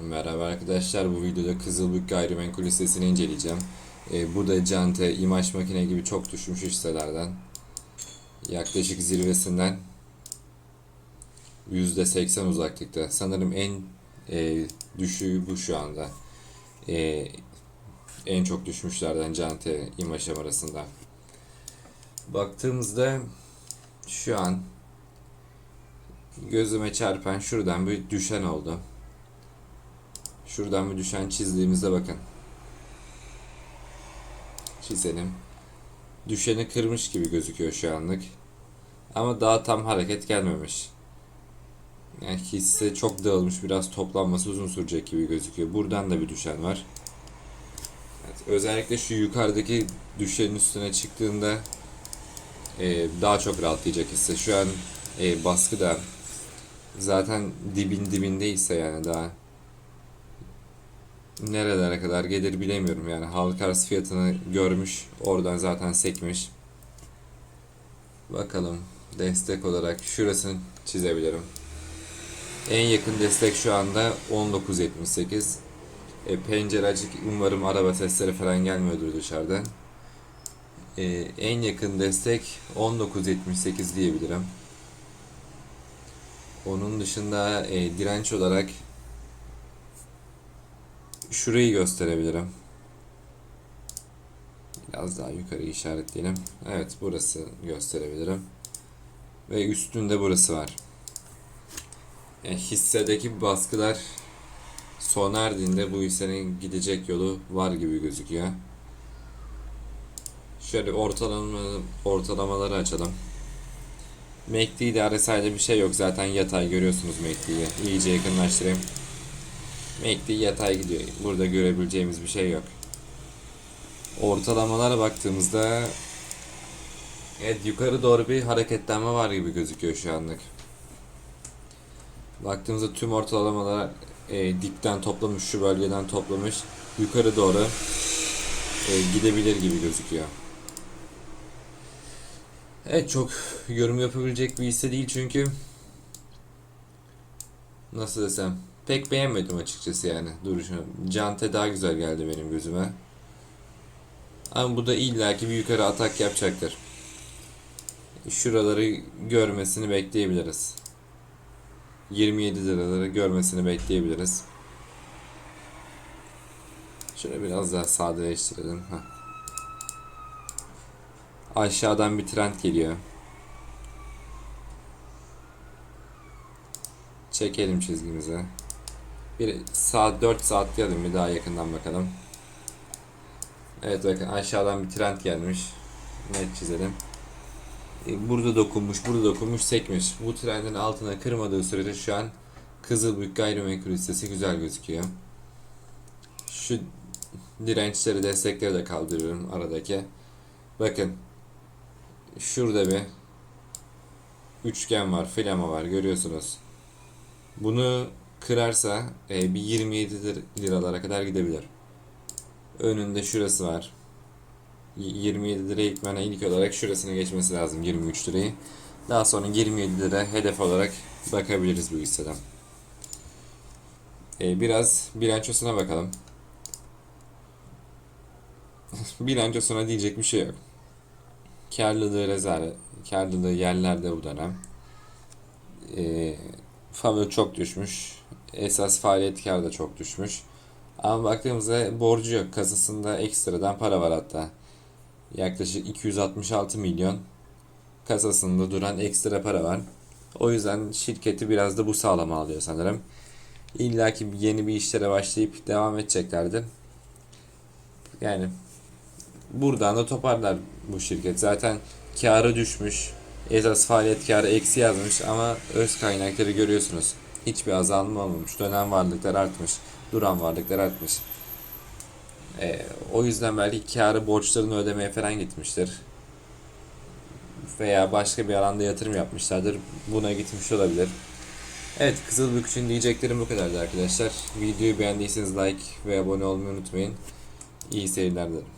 Merhaba arkadaşlar bu videoda Kızılbük Gayrimenkul listesini inceleyeceğim. Ee, burada Cante, İmaj Makine gibi çok düşmüş hisselerden yaklaşık zirvesinden %80 uzaklıkta. Sanırım en e, düşüğü bu şu anda. E, en çok düşmüşlerden Cante, İmaj arasında. Baktığımızda şu an gözüme çarpan şuradan bir düşen oldu. Şuradan bir düşen çizdiğimizde bakın. Çizelim. Düşeni kırmış gibi gözüküyor şu anlık. Ama daha tam hareket gelmemiş. Yani hisse çok dağılmış. Biraz toplanması uzun sürecek gibi gözüküyor. Buradan da bir düşen var. Evet, özellikle şu yukarıdaki düşenin üstüne çıktığında e, daha çok rahatlayacak hisse. Şu an e, baskı da zaten dibin dibindeyse yani daha nerelere kadar gelir bilemiyorum yani. Halk arz fiyatını görmüş oradan zaten sekmiş. Bakalım destek olarak şurasını çizebilirim. En yakın destek şu anda 19.78 e, pencere açık umarım araba sesleri falan gelmiyordur dışarıdan. E, en yakın destek 19.78 diyebilirim. Onun dışında e, direnç olarak şurayı gösterebilirim. Biraz daha yukarı işaretleyelim. Evet burası gösterebilirim. Ve üstünde burası var. Yani hissedeki baskılar sona erdiğinde bu hissenin gidecek yolu var gibi gözüküyor. Şöyle ortalama ortalamaları açalım. MACD'de RSI'de bir şey yok zaten yatay görüyorsunuz MACD'yi. İyice yakınlaştırayım. MACD yatay gidiyor. Burada görebileceğimiz bir şey yok. Ortalamalara baktığımızda evet yukarı doğru bir hareketlenme var gibi gözüküyor şu anlık. Baktığımızda tüm ortalamalar e, dipten toplamış, şu bölgeden toplamış, yukarı doğru e, gidebilir gibi gözüküyor. Evet çok yorum yapabilecek bir hisse değil çünkü nasıl desem pek beğenmedim açıkçası yani duruşunu. Cante daha güzel geldi benim gözüme. Ama bu da illaki bir yukarı atak yapacaktır. Şuraları görmesini bekleyebiliriz. 27 liraları görmesini bekleyebiliriz. Şöyle biraz daha sadeleştirelim. Heh. Aşağıdan bir trend geliyor. Çekelim çizgimizi. Bir saat 4 saat diyelim bir daha yakından bakalım. Evet bakın aşağıdan bir trend gelmiş. Net çizelim. E, Burada dokunmuş, burada dokunmuş, sekmiş. Bu trendin altına kırmadığı sürece şu an Kızılbük gayrimenkul hissesi güzel gözüküyor. Şu dirençleri, destekleri de kaldırıyorum aradaki. Bakın şurada bir üçgen var, flama var görüyorsunuz. Bunu kırarsa e, bir 27 lir- liralara kadar gidebilir. Önünde şurası var. Y- 27 liraya gitmene ilk olarak şurasını geçmesi lazım 23 lirayı. Daha sonra 27 lira hedef olarak bakabiliriz bu hisseden. E, biraz bilançosuna bakalım. bilançosuna diyecek bir şey yok. Karlılığı rezalet, karlılığı yerlerde bu dönem. E, favori çok düşmüş. Esas faaliyet kar da çok düşmüş. Ama baktığımızda borcu yok. Kasasında ekstradan para var hatta. Yaklaşık 266 milyon kasasında duran ekstra para var. O yüzden şirketi biraz da bu sağlama alıyor sanırım. İlla ki yeni bir işlere başlayıp devam edeceklerdir. Yani buradan da toparlar bu şirket. Zaten karı düşmüş. Esas faaliyet karı eksi yazmış ama öz kaynakları görüyorsunuz. Hiçbir azalma olmamış. Dönem varlıklar artmış. Duran varlıklar artmış. Ee, o yüzden belki karı borçlarını ödemeye falan gitmiştir. Veya başka bir alanda yatırım yapmışlardır. Buna gitmiş olabilir. Evet Kızılbük için diyeceklerim bu kadardı arkadaşlar. Videoyu beğendiyseniz like ve abone olmayı unutmayın. İyi seyirler dilerim.